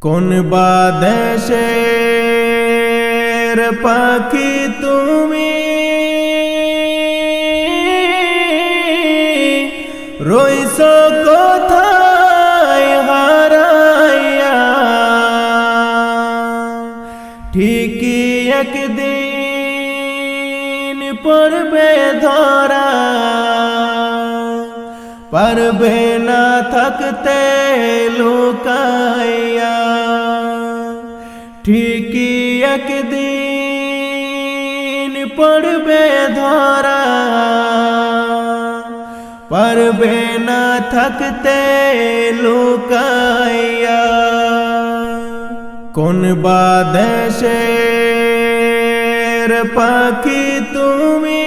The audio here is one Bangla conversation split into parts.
কোন বা দেশের পাখি তুমি? রইস কোথায় হারাইয়া? ঠিকই একদিন পড়বে ধরা। পারবে না থাকতে লুকাইয়া। ঠিকই একদিন পড়বে ধরা। পারবে না থাকতে লুকাইয়া। কোন বা দেশের পাখি তুমি?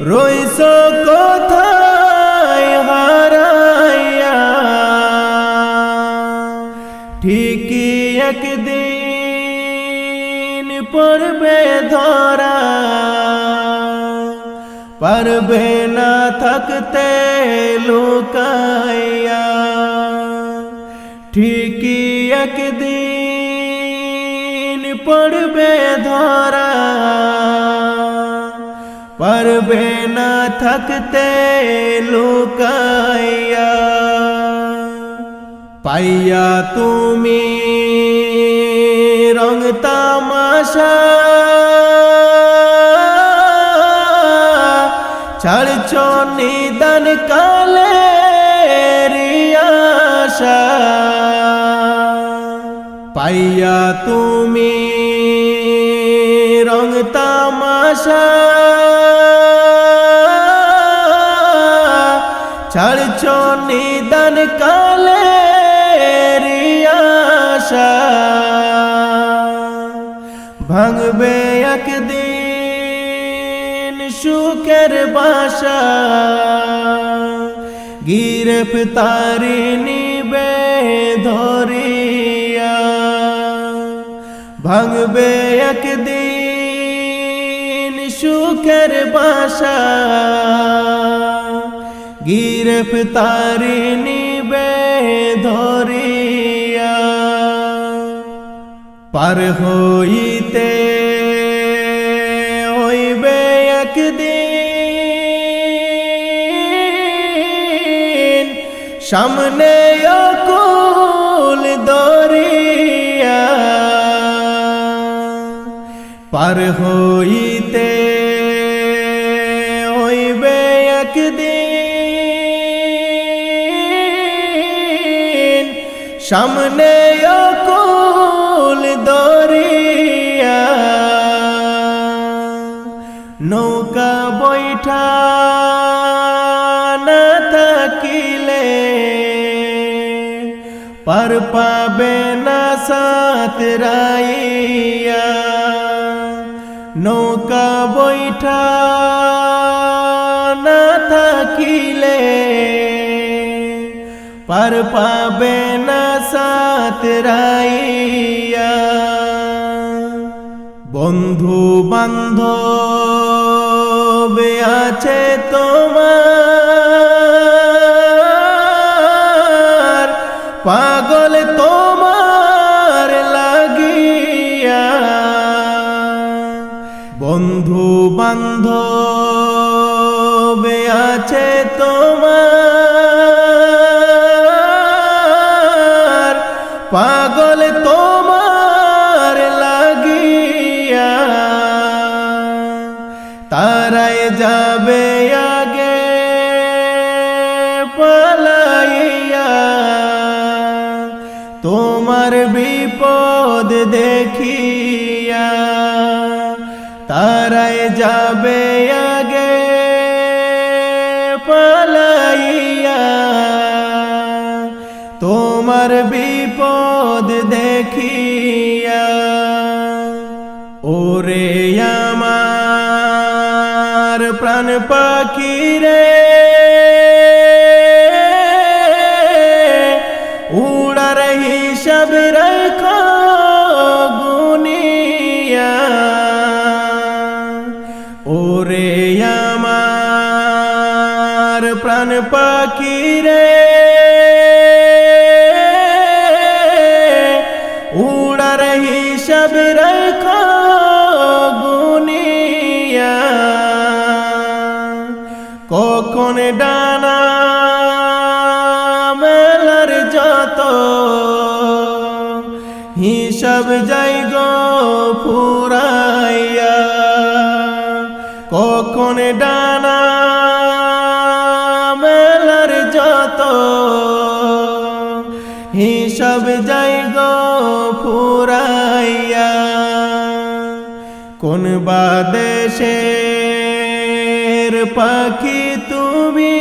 রইস ঠিকই একদিন পড়বে ধরা, পারবে না থাকতে লুকাইয়া। ঠিকই একদিন পড়বে ধরা, পারবে না থাকতে লুকাইয়া। পাইয়া তুমি রং তামাশা। ছাড়ছ নিদান কালে রিয়াশা। পাইয়া তুমি রং তামাশা। ছাড়ছ নিদান কালে রিয়াশা ভাঙবে একদিন সুখের বাসা। গিরফতারি নিবে ধরিয়া। ভাঙবে একদিন সুখের বাসা। গিরফতারি নিবে ধরিয়া। পার হইতে হইবে একদিন। সামনে অকুল দরিয়া। পার হইতে হইবে একদিন। সামনে অকুল পার পাবে না সাত রাইয়া। নৌকা বৈঠা না থাকিলে পার পাবে না সাত রাইয়া। বন্ধু বান্ধব আছে তোমার তারাই যাবে আগে, পালাইয়া। তোমার বিপদ দেখিয়া তারাই যাবে আগে, পালাইয়া। তোমার বিপদ দেখিয়া, ওরে প্রাণ পাখি রে। উড়ার হিসাব রাখ গুনিয়া। আমার প্রাণ পাখি রে। কখন ডানা মেলার যত হিসাব যাই গো ফুরাইয়া। কখন ডানা মেলার যত হিসাব যাই গো ফুরাইয়া। কোন বা দেশে পাখি তুমি।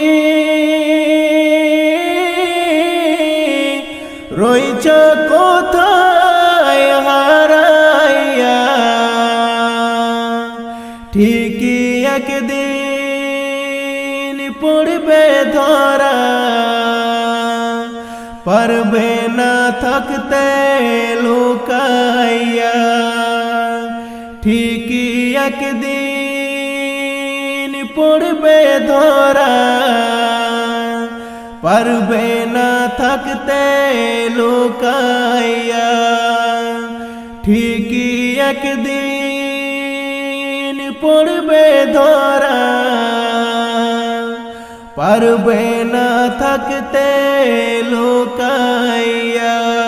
রইছ কোথায় হারাইয়া? ঠিকই একদিন পড়বে ধরা। পারবে না থাকতে লুকাইয়া। ঠিকই একদিন পড়বে ধরা। পারবে না থাকতে লুকাইয়া। ঠিকই একদিন পড়বে ধরা। পারবে না থাকতে লুকাইয়া।